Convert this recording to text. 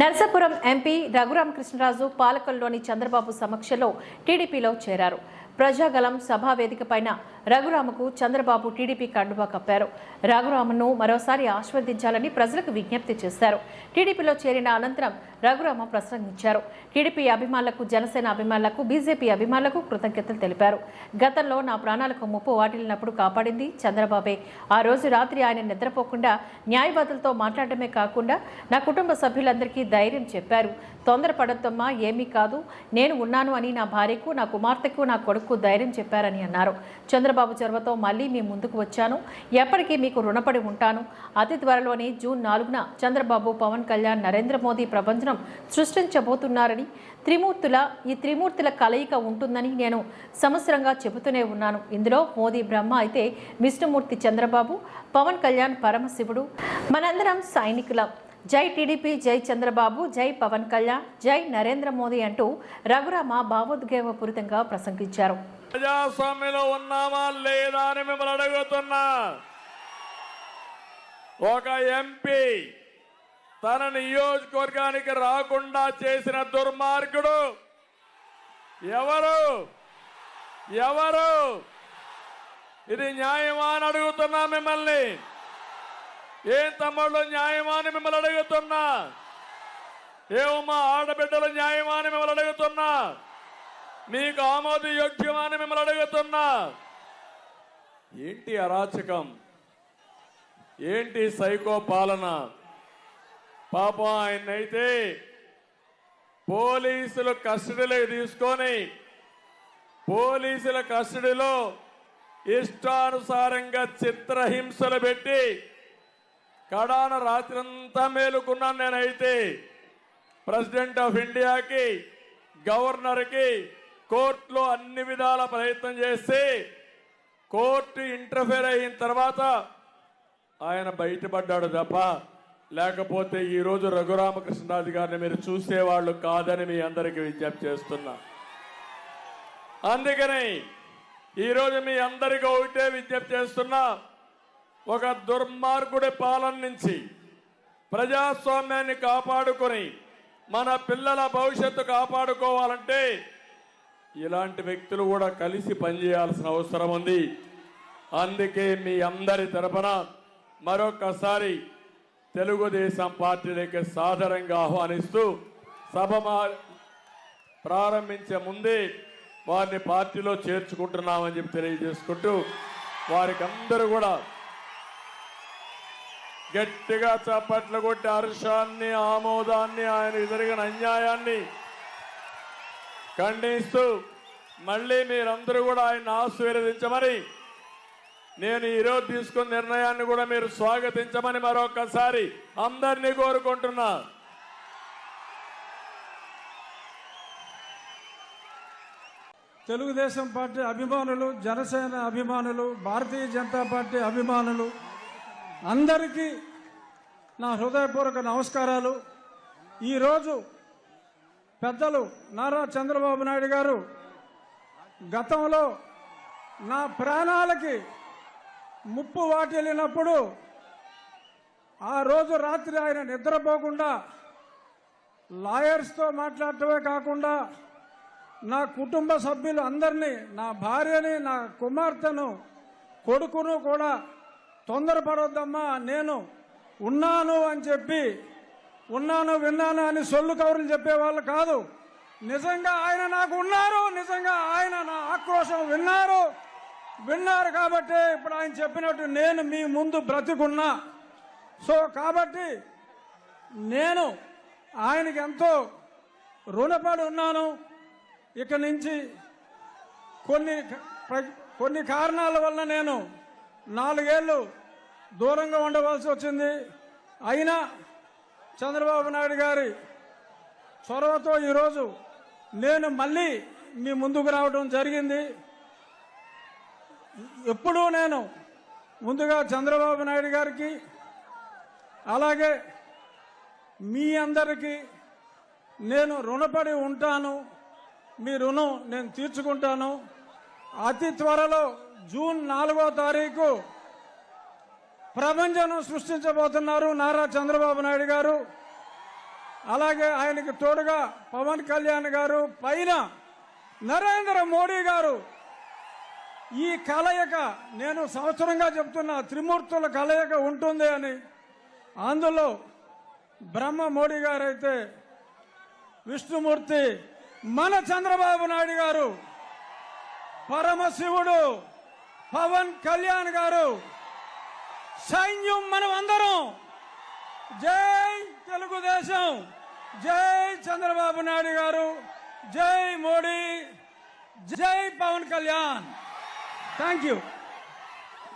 Narasapuram MP Raghuramakrishnaraju పాలకొల్లోని చంద్రబాబు సమక్షంలో టీడీపీలో చేరారు. ప్రజాగలం సభా వేదిక పైన రఘురామకు చంద్రబాబు టీడీపీ కండువా కప్పారు. రఘురామను మరోసారి ఆశీర్వదించాలని ప్రజలకు విజ్ఞప్తి చేశారు. టీడీపీలో చేరిన అనంతరం రఘురామ ప్రసంగించారు. టీడీపీ అభిమానులకు జనసేన అభిమానులకు బీజేపీ అభిమానులకు కృతజ్ఞతలు తెలిపారు. గతంలో నా ప్రాణాలకు ముప్పు వాటిల్లినప్పుడు కాపాడింది చంద్రబాబే. ఆ రోజు రాత్రి ఆయన నిద్రపోకుండా న్యాయవాదులతో మాట్లాడటమే కాకుండా నా కుటుంబ సభ్యులందరికీ ధైర్యం చెప్పారు. తొందరపడద్దమ్మా ఏమీ కాదు. నేను ఉన్నాను అని నా భార్యకు నా కుమార్తెకు నా కొడుకు ధైర్యం చెప్పారని అన్నారు. చంద్రబాబు చొరవతో మళ్ళీ మీ ముందుకు వచ్చాను. ఎప్పటికీ మీకు రుణపడి ఉంటాను. అతి త్వరలోనే జూన్ నాలుగున చంద్రబాబు పవన్ కళ్యాణ్ నరేంద్ర మోదీ ప్రపంచం సృష్టించబోతున్నారని త్రిమూర్తుల ఈ త్రిమూర్తుల కలయిక ఉంటుందని నేను సంవత్సరంగా చెబుతూనే ఉన్నాను. ఇందులో మోదీ బ్రహ్మ అయితే విష్ణుమూర్తి చంద్రబాబు పవన్ కళ్యాణ్ పరమశివుడు మనందరం సైనికులం. జై టీడీపీ జై చంద్రబాబు జై పవన్ కళ్యాణ్ జై నరేంద్ర మోదీ అంటూ రఘురామ భావోద్వేగపూరితంగా ప్రసంగించారు. ప్రజాస్వామ్యంలో ఉన్నామా లేదా అని మిమ్మల్ని అడుగుతున్నా. ఒక ఎంపీ తన నియోజకవర్గానికి రాకుండా చేసిన దుర్మార్గుడు ఎవరు? ఎవరు? ఇది న్యాయమా అని అడుగుతున్నా మిమ్మల్ని. ఏం తమ్ముళ్ళు న్యాయమా అని మిమ్మల్ని అడుగుతున్నా? ఏమమ్మా ఆడబిడ్డలు న్యాయమా అని మిమ్మల్ని అడుగుతున్నా? మీకు ఆమోదయోగ్యమా అని మిమ్మల్ని అడుగుతున్నా? ఏంటి అరాచకం? ఏంటి సైకో పాలన? పాపం ఆయన్నైతే పోలీసులు కస్టడీలోకి తీసుకొని పోలీసుల కస్టడీలో ఇష్టానుసారంగా చిత్రహింసలు పెట్టి కడాన రాత్రంతా మేలుకున్నాను నేనైతే. ప్రెసిడెంట్ ఆఫ్ ఇండియాకి గవర్నర్కి కోర్టులో అన్ని విధాల ప్రయత్నం చేసి కోర్టు ఇంటర్ఫేర్ అయిన తర్వాత ఆయన బయటపడ్డాడు తప్ప లేకపోతే ఈరోజు రఘురామకృష్ణరాజు గారిని మీరు చూసేవాళ్ళు కాదని మీ అందరికీ విజ్ఞప్తి చేస్తున్నా. అందుకని ఈరోజు మీ అందరికీ ఒకటే విజ్ఞప్తి చేస్తున్నా ఒక దుర్మార్గుడి పాలన నుంచి ప్రజాస్వామ్యాన్ని కాపాడుకొని మన పిల్లల భవిష్యత్తు కాపాడుకోవాలంటే ఇలాంటి వ్యక్తులు కూడా కలిసి పనిచేయాల్సిన అవసరం ఉంది. అందుకే మీ అందరి తరపున మరొకసారి తెలుగుదేశం పార్టీలోకి సాధారణంగా ఆహ్వానిస్తూ సభ మా- ప్రారంభించే ముందే వారిని పార్టీలో చేర్చుకుంటున్నామని చెప్పి తెలియజేసుకుంటూ వారికి అందరూ కూడా గట్టిగా చప్పట్లు కొట్టి హర్షాన్ని ఆమోదాన్ని ఆయన జరిగిన అన్యాయాన్ని ఖండిస్తూ మళ్ళీ మీరందరూ కూడా ఆయన ఆశీర్వదించమని నేను ఈరోజు తీసుకున్న నిర్ణయాన్ని కూడా మీరు స్వాగతించమని మరొకసారి అందరినీ కోరుకుంటున్నా. తెలుగుదేశం పార్టీ అభిమానులు జనసేన అభిమానులు భారతీయ జనతా పార్టీ అభిమానులు అందరికీ నా హృదయపూర్వక నమస్కారాలు. ఈరోజు పెద్దలు నారా చంద్రబాబు నాయుడు గారు గతంలో నా ప్రాణాలకి ముప్పు వాటిల్లినప్పుడు ఆ రోజు రాత్రి ఆయన నిద్రపోకుండా లాయర్స్తో మాట్లాడటమే కాకుండా నా కుటుంబ సభ్యులు అందరినీ నా భార్యని నా కుమార్తెను కొడుకును కూడా తొందరపడొద్దమ్మా నేను ఉన్నాను అని చెప్పి ఉన్నాను విన్నాను అని సొల్లు కౌరులు చెప్పేవాళ్ళు కాదు. నిజంగా ఆయన నాకు ఉన్నారు నిజంగా ఆయన నా ఆక్రోశం విన్నారు. విన్నారు కాబట్టి ఇప్పుడు ఆయన చెప్పినట్టు నేను మీ ముందు బ్రతికున్నా. సో కాబట్టి నేను ఆయనకి ఎంతో రుణపడి ఉన్నాను. ఇక నుంచి కొన్ని ప్ర- కొన్ని కారణాల వల్ల నేను నాలుగేళ్ళు దూరంగా ఉండవలసి వచ్చింది. అయినా చంద్రబాబు నాయుడు గారి చొరవతో ఈరోజు నేను మళ్ళీ మీ ముందుకు రావడం జరిగింది. ఎప్పుడూ నేను ముందుగా చంద్రబాబు నాయుడు గారికి అలాగే మీ అందరికీ నేను రుణపడి ఉంటాను. మీ రుణం నేను తీర్చుకుంటాను. అతి త్వరలో జూన్ నాలుగో తారీఖు ప్రపంచం సృష్టించబోతున్నారు నారా చంద్రబాబు నాయుడు గారు. అలాగే ఆయనకి తోడుగా పవన్ కళ్యాణ్ గారు పైన నరేంద్ర మోడీ గారు. ఈ కలయిక నేను సంవత్సరంగా చెప్తున్నా త్రిమూర్తుల కలయిక ఉంటుంది అని. అందులో బ్రహ్మ మోడీ గారైతే విష్ణుమూర్తి మన చంద్రబాబు నాయుడు గారు పరమశివుడు. పవన్ కళ్యాణ్ గారు. సైన్యం మనం అందరం. జై తెలుగుదేశం. జై చంద్రబాబు నాయుడు గారు. జై మోడీ. జై పవన్ కళ్యాణ్. Thank you.